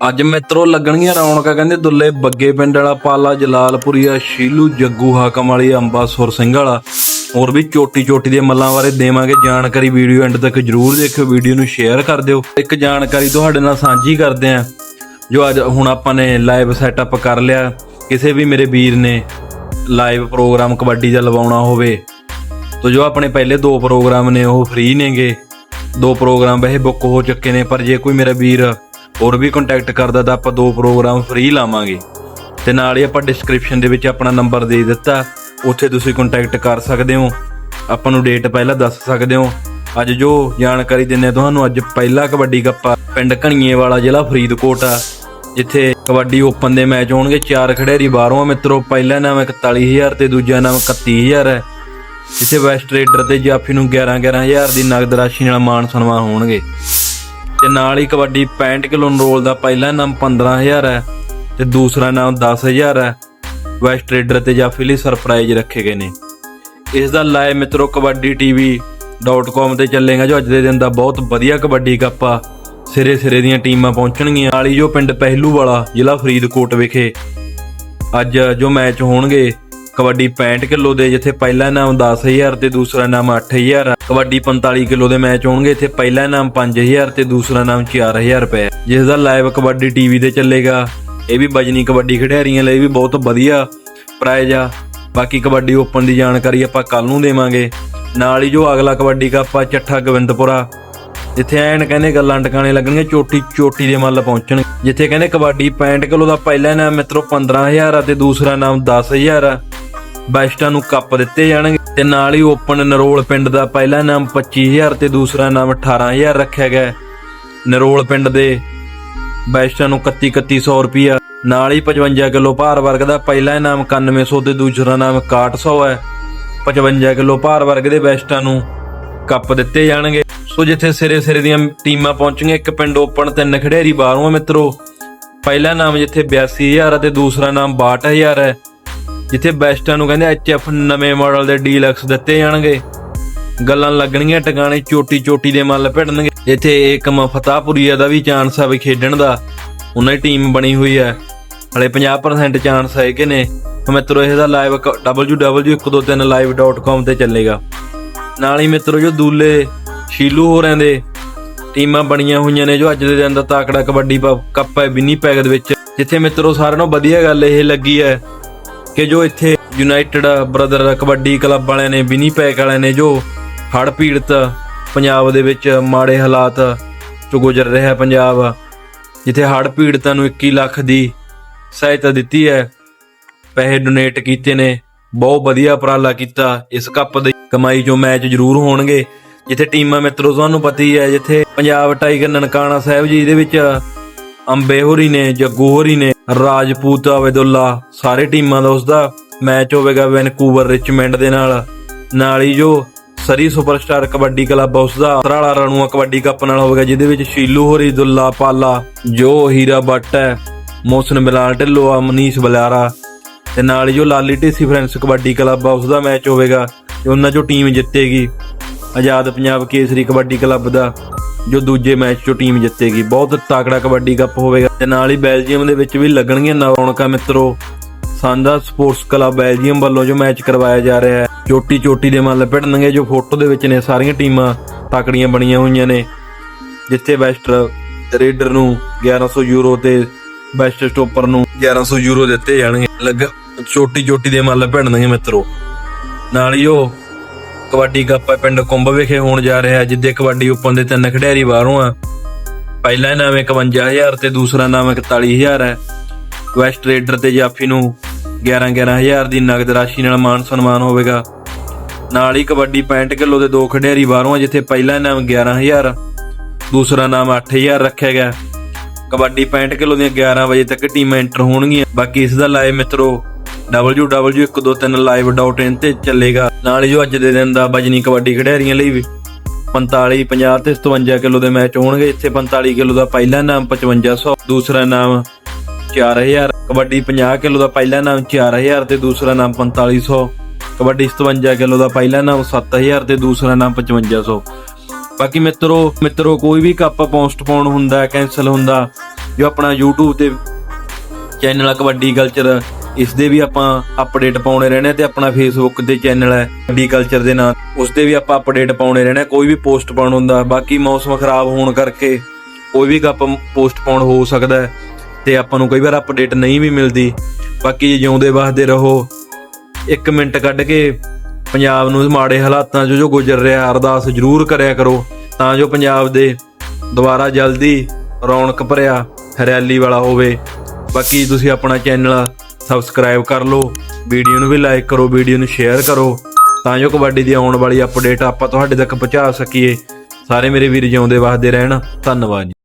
ਅੱਜ ਮਿੱਤਰੋ ਲੱਗਣਗੀਆਂ ਰੌਣਕਾਂ, ਕਹਿੰਦੇ ਦੁੱਲੇ ਬੱਗੇ ਪਿੰਡ ਵਾਲਾ ਪਾਲਾ, ਜਲਾਲਪੁਰੀਆ, ਸ਼ੀਲੂ, ਜੱਗੂ ਹਾਕਮ ਵਾਲੀ, ਅੰਬਾ ਸੁਰ ਸਿੰਘ ਵਾਲਾ। ਹੋਰ ਵੀ ਚੋਟੀ ਚੋਟੀ ਦੇ ਮੱਲਾਂ ਬਾਰੇ ਦੇਵਾਂਗੇ ਜਾਣਕਾਰੀ ਵੀਡੀਓ ਐਂਡ ਤੱਕ ਜਰੂਰ ਦੇਖਿਓ, ਵੀਡੀਓ ਨੂੰ ਸ਼ੇਅਰ ਕਰ ਦਿਓ। ਇੱਕ ਜਾਣਕਾਰੀ ਤੁਹਾਡੇ ਨਾਲ ਸਾਂਝੀ ਕਰਦੇ ਆਂ ਜੋ ਅੱਜ ਹੁਣ ਆਪਾਂ ਨੇ ਲਾਈਵ ਸੈਟਅਪ ਕਰ ਲਿਆ। ਕਿਸੇ ਵੀ ਮੇਰੇ ਵੀਰ ਨੇ ਲਾਈਵ ਪ੍ਰੋਗਰਾਮ ਕਬੱਡੀ ਦਾ ਲਵਾਉਣਾ ਹੋਵੇ, ਤੋ ਜੋ ਆਪਣੇ ਪਹਿਲੇ ਦੋ ਪ੍ਰੋਗਰਾਮ ਨੇ ਉਹ ਫ੍ਰੀ ਨੇਗੇ। ਦੋ ਪ੍ਰੋਗਰਾਮ ਵੈਸੇ ਬੁੱਕ ਹੋ ਚੁੱਕੇ ਨੇ, ਪਰ ਜੇ ਕੋਈ ਮੇਰਾ ਵੀਰ ਹੋਰ ਵੀ ਕੰਟੈਕਟ ਕਰਦਾ ਤਾਂ ਆਪਾਂ ਦੋ ਪ੍ਰੋਗਰਾਮ ਫ੍ਰੀ ਲਾਵਾਂਗੇ। ਤੇ ਨਾਲ ਹੀ ਆਪਾਂ ਡਿਸਕ੍ਰਿਪਸ਼ਨ ਦੇ ਵਿੱਚ ਆਪਣਾ ਨੰਬਰ ਦੇ ਦਿੱਤਾ। ਉੱਥੇ ਤੁਸੀਂ ਕੰਟੈਕਟ ਕਰ ਸਕਦੇ ਹੋ। ਆਪਾਂ ਨੂੰ ਡੇਟ ਪਹਿਲਾਂ ਦੱਸ ਸਕਦੇ ਹੋ। ਅੱਜ ਜੋ ਜਾਣਕਾਰੀ ਦਿੰਨੇ ਤੁਹਾਨੂੰ ਅੱਜ ਪਹਿਲਾ ਕਬੱਡੀ ਕੱਪਾ ਪਿੰਡ ਘਣੀਏ ਵਾਲਾ ਜ਼ਿਲ੍ਹਾ ਫਰੀਦਕੋਟ ਆ, ਜਿੱਥੇ ਕਬੱਡੀ ਓਪਨ ਦੇ ਮੈਚ ਹੋਣਗੇ। ਚਾਰ ਖਿਡਾਰੀ, ਬਾਹਰੋਂ ਆ ਮਿੱਤਰੋ, ਪਹਿਲਾ ਨਾਮ 41000 ਤੇ ਦੂਜਾ ਨਾਮ 31000 ਹੈ। ਜਿੱਥੇ ਵੈਸਟ ਰੇਡਰ ਤੇ ਜਾਫੀ ਨੂੰ 11 11000 ਦੀ ਨਗਦ ਰਾਸ਼ੀ ਨਾਲ ਮਾਣ ਸਨਮਾਨ ਹੋਣਗੇ। ਤੇ ਨਾਲ ਹੀ ਕਬੱਡੀ 65 ਕਿਲੋ ਨਰੋਲ ਦਾ ਪਹਿਲਾ ਨਾਮ 15000 ਹੈ ਤੇ ਦੂਸਰਾ ਨਾਮ 10000 ਹੈ। ਵੈਸਟ ਰੇਡਰ ਤੇ ਜਾਫੀ ਲਈ ਸਰਪ੍ਰਾਈਜ਼ ਰੱਖੇ ਗਏ ਨੇ। ਇਸ ਦਾ ਲਾਈਵ ਮਿੱਤਰੋ ਕਬੱਡੀ ਟੀਵੀ.com ਤੇ ਚੱਲੇਗਾ ਜੋ ਅੱਜ ਦੇ ਦਿਨ ਦਾ ਬਹੁਤ ਵਧੀਆ ਕਬੱਡੀ ਕੱਪ ਆ। ਸਿਰੇ ਸਿਰੇ ਦੀਆਂ ਟੀਮਾਂ ਪਹੁੰਚਣਗੀਆਂ। ਵਾਲੀ ਜੋ ਪਿੰਡ ਪਹਿਲੂ ਵਾਲਾ ਜ਼ਿਲ੍ਹਾ ਫਰੀਦਕੋਟ ਵਿਖੇ ਅੱਜ ਜੋ ਮੈਚ ਹੋਣਗੇ ਕਬੱਡੀ 65 ਕਿਲੋ ਦੇ, ਜਿੱਥੇ ਪਹਿਲਾ ਨਾਮ 10000 ਤੇ ਦੂਸਰਾ ਨਾਮ 8000 ਆ। ਕਬੱਡੀ 45 ਕਿਲੋ ਦੇ ਮੈਚ ਹੋਣਗੇ, ਇੱਥੇ ਪਹਿਲਾ ਨਾਮ 5000 ਤੇ ਦੂਸਰਾ ਨਾਮ 4000 ਰੁਪਏ ਜਿਸ ਦਾ ਲਾਈਵ ਕਬੱਡੀ ਟੀਵੀ ਤੇ ਚੱਲੇਗਾ। ਇਹ ਵੀ ਬਜਨੀ ਕਬੱਡੀ ਖਿਡਾਰੀਆਂ ਲਈ ਵੀ ਬਹੁਤ ਵਧੀਆ ਪ੍ਰਾਈਜ਼ ਆ। ਬਾਕੀ ਕਬੱਡੀ ਓਪਨ ਦੀ ਜਾਣਕਾਰੀ ਆਪਾਂ ਕੱਲ ਨੂੰ ਦੇਵਾਂਗੇ। ਨਾਲ ਹੀ ਜੋ ਅਗਲਾ ਕਬੱਡੀ ਕੱਪ ਆ, ਚੱਠਾ ਗੋਬਿੰਦਪੁਰਾ। ਜਿੱਥੇ ਐਨ ਕਹਿੰਦੇ ਗੱਲਾਂ ਟਿਕਾਣੇ ਲੱਗਣਗੇ ਚੋਟੀ ਚੋਟੀ ਦੇ ਮੱਲ ਪਹੁੰਚਣ। ਜਿੱਥੇ ਕਹਿੰਦੇ ਕਬੱਡੀ 65 ਕਿਲੋ ਦਾ ਪਹਿਲਾ ਨਾਮ ਮਿੱਤਰੋ 15000 ਆ ਤੇ ਦੂਸਰਾ ਨਾਮ 10000 ਆ। ਬੈਸਟਾਂ ਨੂੰ ਕੱਪ ਦਿੱਤੇ ਜਾਣਗੇ। ਤੇ ਨਾਲ ਹੀ ਓਪਨ ਨਰੋਲ ਪਿੰਡ ਦਾ ਪਹਿਲਾ ਨਾਮ 25000 ਤੇ ਦੂਸਰਾ ਨਾਮ 18000 ਰੱਖਿਆ ਗਿਆ ਹੈ। ਨਰੋਲ ਪਿੰਡ ਦੇ ਬੈਸਟਾਂ ਨੂੰ 31 3100 ਰੁਪਿਆ ਨਾਲ ਹੀ 55 ਕਿਲੋ ਭਾਰ ਵਰਗ ਦਾ ਪਹਿਲਾ ਨਾਮ 9100 ਤੇ ਦੂਸਰਾ ਨਾਮ 6100 ਹੈ। 55 ਕਿਲੋ ਭਾਰ ਵਰਗ ਦੇ ਬੈਸਟਾਂ ਨੂੰ ਕੱਪ ਦਿੱਤੇ ਜਾਣਗੇ। ਸੋ ਜਿੱਥੇ ਸਿਰੇ ਸਿਰੇ ਦੀਆਂ ਟੀਮਾਂ ਪਹੁੰਚਣਗੀਆਂ ਇੱਕ ਪਿੰਡ ਓਪਨ, ਤਿੰਨ ਖਿਡਾਰੀ ਬਾਹਰੋਂ ਆ ਮਿੱਤਰੋ। ਪਹਿਲਾ ਨਾਮ ਜਿੱਥੇ 82000 ਹੈ ਤੇ ਦੂਸਰਾ ਨਾਮ 62000 ਹੈ। ਜਿੱਥੇ ਬੈਸਟਾਂ ਨੂੰ ਕਹਿੰਦੇ ਐਚਐਫ ਨਵੇਂ ਮਾਡਲ ਦੇ ਡੀਲਕਸ ਦਿੱਤੇ ਜਾਣਗੇ। ਗੱਲਾਂ ਲੱਗਣਗੀਆਂ, ਟਿਕਾਣੇ ਚੋਟੀ ਚੋਟੀ ਦੇ ਮੱਲ ਭਿੜਨਗੇ। ਇੱਥੇ ਏਕਮ ਫਤਾਪੁਰੀਆ ਦਾ ਵੀ ਚਾਂਸ ਆ ਵੀ ਖੇਡਣ ਦਾ। ਉਹਨਾਂ ਦੀ ਟੀਮ ਬਣੀ ਹੋਈ ਹੈ ਹਲੇ 50% ਚਾਂਸ ਹੈਗੇ ਨੇ। ਮਿੱਤਰੋ, ਇਹਦਾ ਲਾਈਵ www123live.com ਤੇ ਚੱਲੇਗਾ। ਨਾਲ ਹੀ ਮਿੱਤਰੋ, ਜੋ ਦੂਲੇ ਸ਼ੀਲੂ ਹੋਰਾਂ ਦੇ ਟੀਮਾਂ ਬਣੀਆਂ ਹੋਈਆਂ ਨੇ, ਜੋ ਅੱਜ ਦੇ ਦਿਨ ਦਾ ਤਾਕੜਾ ਕਬੱਡੀ ਪ- ਕੱਪ ਹੈ, ਵਿਨੀਪੈਗ ਦੇ ਵਿੱਚ। ਜਿੱਥੇ ਮਿੱਤਰੋ, ਸਾਰਿਆਂ ਨੂੰ ਵਧੀਆ ਗੱਲ ਇਹ ਲੱਗੀ ਹੈ ਕਿ ਜੋ ਇੱਥੇ ਯੂਨਾਈਟਿਡ ਬ੍ਰਦਰ ਕਬੱਡੀ ਕਲੱਬ ਵਾਲਿਆਂ ਨੇ ਵਿਨੀਪੈਗ ਵਾਲਿਆਂ ਨੇ, ਜੋ ਹੜ੍ਹ ਪੀੜਤ ਪੰਜਾਬ ਦੇ ਵਿੱਚ ਮਾੜੇ ਹਾਲਾਤ ਚੋਂ ਗੁਜ਼ਰ ਰਿਹਾ ਪੰਜਾਬ, ਜਿੱਥੇ ਹੜ੍ਹ ਪੀੜਤਾਂ ਨੂੰ 21 ਲੱਖ ਦੀ ਸਹਾਇਤਾ ਦਿੱਤੀ ਹੈ, ਪੈਸੇ ਡੋਨੇਟ ਕੀਤੇ ਨੇ, ਬਹੁਤ ਵਧੀਆ ਉਪਰਾਲਾ ਕੀਤਾ, ਇਸ ਕੱਪ ਦੀ ਕਮਾਈ ਚੋਂ ਮੈਚ ਜ਼ਰੂਰ ਹੋਣਗੇ, ਜਿੱਥੇ ਟੀਮਾਂ ਮਿੱਤਰੋ, ਤੁਹਾਨੂੰ ਪਤਾ ਹੀ ਹੈ, ਜਿੱਥੇ ਪੰਜਾਬ ਟਾਈਗਰ ਨਨਕਾਣਾ ਸਾਹਿਬ ਜੀ ਦੇ ਵਿੱਚ ਅੰਬੇ ਨੇ ਜੱਗੂ ਨੇ, ਰਾਜਪੂਤ ਅਬਦੁੱਲਾ, ਸਾਰੇ ਟੀਮਾਂ ਦਾ ਉਸਦਾ ਮੈਚ ਹੋਵੇਗਾ ਵੈਨਕੂਵਰ ਰਿਚਮੈਂਡ ਦੇ ਨਾਲ। ਨਾਲ ਹੀ ਜੋ ਸਰੀ ਸੁਪਰਸਟਾਰ ਕਬੱਡੀ ਕਲੱਬ ਆ, ਉਸਦਾ ਤਰਾਲਾ ਰਣੂਆ ਕਬੱਡੀ ਕੱਪ ਨਾਲ ਹੋਵੇਗਾ, ਜਿਹਦੇ ਵਿੱਚ ਸ਼ੀਲੂ ਹੋਰੀ, ਦੁੱਲਾ ਪਾਲਾ, ਜੋ ਹੀਰਾ ਬੱਟ ਹੈ ਮੋਸਨ ਬਿਲਾਲ ਢਿੱਲੋਂ ਆ, ਮਨੀਸ਼ ਬਲਾਰਾ, ਤੇ ਨਾਲ ਹੀ ਜੋ ਲਾਲੀ ਢੇਸੀ ਫਰੈਂਡਸ ਕਬੱਡੀ ਕਲੱਬ ਆ, ਉਸਦਾ ਮੈਚ ਹੋਵੇਗਾ, ਤੇ ਉਹਨਾਂ ਚੋਂ ਟੀਮ ਜਿੱਤੇਗੀ। ਆਜ਼ਾਦ ਪੰਜਾਬ ਕੇਸਰੀ ਕਬੱਡੀ ਕਲੱਬ ਦਾ ਜੋ ਦੂਜੇ ਮੈਚ ਚੋਂ ਟੀਮ ਜਿੱਤੇਗੀ। ਬਹੁਤ ਤਾਕੜਾ ਕਬੱਡੀ ਕੱਪ ਹੋਵੇਗਾ ਤੇ ਨਾਲ ਹੀ ਬੈਲਜੀਅਮ ਦੇ ਵਿੱਚ ਵੀ ਲੱਗਣਗੀਆਂ ਰੌਣਕਾਂ ਮਿੱਤਰੋ। ਸਾਂਝਾ ਸਪੋਰਟਸ ਕਲੱਬ ਬੈਲਜੀਅਮ ਵੱਲੋਂ ਜੋ ਮੈਚ ਕਰਵਾਇਆ ਜਾ ਰਿਹਾ ਹੈ ਚੋਟੀ ਚੋਟੀ ਦੇ ਮੱਲ ਭਿੜਨਗੇ ਜੋ ਫੋਟੋ ਦੇ ਵਿੱਚ ਨੇ, ਸਾਰੀਆਂ ਟੀਮਾਂ ਤਾਕੜੀਆਂ ਬਣੀਆਂ ਹੋਈਆਂ ਨੇ। ਜਿੱਥੇ ਵੈਸਟ ਰੇਡਰ ਨੂੰ 1100 ਯੂਰੋ ਤੇ ਬੈਸਟ ਸਟੋਪਰ ਨੂੰ 1100 ਯੂਰੋ ਦਿੱਤੇ ਜਾਣਗੇ। ਲੱਗ ਚੋਟੀ ਚੋਟੀ ਦੇ ਮੱਲ ਭਿੜਨਗੇ ਮਿੱਤਰੋ। ਨਾਲ ਹੀ ਉਹ ਕਬੱਡੀ ਕੱਪ ਪਿੰਡ ਕੁੰਭ ਵਿਖੇ ਹੋਣ ਜਾ ਰਿਹਾ ਹੈ ਜਿੱਦੇ ਕਬੱਡੀ ਓਪਨ ਦੇ ਤਿੰਨ ਖਿਡਾਰੀ ਬਾਹਰੋਂ ਆ। ਪਹਿਲਾ ਨਾਮ 51000 ਤੇ ਦੂਸਰਾ ਨਾਮ 41000 ਹੈ ਵੈਸਟ ਰੇਡਰ ਤੇ ਜਾਫੀ ਨੂੰ 11 11000 ਦੀ ਨਗਦ ਰਾਸ਼ੀ ਨਾਲ ਮਾਨ ਸਨਮਾਨ ਹੋਵੇਗਾ। ਨਾਲ ਹੀ ਕਬੱਡੀ 65 ਕਿਲੋ ਦੇ ਦੋ ਖਿਡਾਰੀ ਬਾਹਰੋਂ ਆ, ਜਿੱਥੇ ਪਹਿਲਾ ਨਾਮ 11000 ਦੂਸਰਾ ਨਾਮ 8000 ਰੱਖਿਆ ਗਿਆ। ਕਬੱਡੀ 65 ਕਿਲੋ ਦੀਆਂ 11 ਵਜੇ ਤੱਕ ਟੀਮਾਂ ਐਂਟਰ ਹੋਣਗੀਆਂ। ਬਾਕੀ ਇਸ ਦਾ ਲਾਈਵ ਮਿੱਤਰੋ www123live.in ਤੇ ਚੱਲੇਗਾ। ਨਾਲ ਹੀ ਜੋ ਅੱਜ ਦੇ ਦਿਨ ਦਾ ਬਜਨੀ ਕਬੱਡੀ ਖਿਡਾਰੀਆਂ ਲਈ ਵੀ 45 50 ਤੇ 57 ਕਿਲੋ ਦੇ ਮੈਚ ਹੋਣਗੇ। ਇੱਥੇ 45 ਕਿਲੋ ਦਾ ਪਹਿਲਾ ਨਾਮ 5500 ਦੂਸਰਾ ਨਾਮ 4000 ਕਬੱਡੀ 50 ਕਿਲੋ ਦਾ ਪਹਿਲਾ ਨਾਮ 4000 ਤੇ ਦੂਸਰਾ ਨਾਮ 4500 ਕਬੱਡੀ 57 ਕਿਲੋ ਦਾ ਪਹਿਲਾ ਨਾਮ 7000 ਤੇ ਦੂਸਰਾ ਨਾਮ 5500 ਬਾਕੀ ਮਿੱਤਰੋ ਮਿੱਤਰੋ, ਕੋਈ ਵੀ ਕੱਪ ਪੋਸਟਪੋਨ ਹੁੰਦਾ ਕੈਨਸਲ ਹੁੰਦਾ, ਜੋ ਆਪਣਾ YouTube ਤੇ ਚੈਨਲ ਕਬੱਡੀ ਕਲਚਰ ਇਸ ਦੇ ਵੀ ਆਪਾਂ ਅਪਡੇਟ ਪਾਉਣੇ ਰਹਿਣੇ ਤੇ ਆਪਣਾ ਫੇਸਬੁੱਕ ਤੇ ਚੈਨਲ ਹੈ ਕਬੱਡੀ ਕਲਚਰ ਦੇ ਨਾਂ ਉਸ ਤੇ ਵੀ ਆਪਾਂ ਅਪਡੇਟ ਪਾਉਣੇ ਰਹਿਣੇ, ਕੋਈ ਵੀ ਪੋਸਟ ਪਾਉਣ ਹੁੰਦਾ, ਬਾਕੀ ਮੌਸਮ ਖਰਾਬ ਹੋਣ ਕਰਕੇ ਕੋਈ ਵੀ ਆਪਾਂ ਪੋਸਟ ਪਾਉਣ ਹੋ ਸਕਦਾ ਹੈ ਤੇ ਆਪਾਂ ਨੂੰ ਕਈ ਵਾਰ ਅਪਡੇਟ ਨਹੀਂ ਵੀ ਮਿਲਦੀ। ਬਾਕੀ ਜਿਉਂਦੇ ਵਸਦੇ ਰਹੋ। ਇੱਕ ਮਿੰਟ ਕੱਢ ਕੇ ਪੰਜਾਬ ਨੂੰ ਮਾੜੇ ਹਾਲਾਤਾਂ 'ਚ ਜੋ ਗੁਜ਼ਰ ਰਿਹਾ, ਅਰਦਾਸ ਜ਼ਰੂਰ ਕਰਿਆ ਕਰੋ, ਤਾਂ ਜੋ ਪੰਜਾਬ ਦੇ ਦੁਬਾਰਾ ਜਲਦੀ ਰੌਣਕ ਭਰਿਆ, ਹਰਿਆਲੀ ਵਾਲਾ ਹੋਵੇ। ਬਾਕੀ ਤੁਸੀਂ ਆਪਣਾ ਚੈਨਲ ਸਬਸਕ੍ਰਾਈਬ ਕਰ ਲਓ, ਵੀਡੀਓ ਨੂੰ ਵੀ ਲਾਈਕ ਕਰੋ, ਵੀਡੀਓ ਨੂੰ ਸ਼ੇਅਰ ਕਰੋ, ਤਾਂ ਜੋ ਕਬੱਡੀ ਦੀ ਆਉਣ ਵਾਲੀ ਅਪਡੇਟ ਆਪਾਂ ਤੁਹਾਡੇ ਤੱਕ ਪਹੁੰਚਾ ਸਕੀਏ। ਸਾਰੇ ਮੇਰੇ ਵੀਰ ਜਿਉਂਦੇ ਵਸਦੇ ਰਹਿਣ, ਧੰਨਵਾਦ ਜੀ।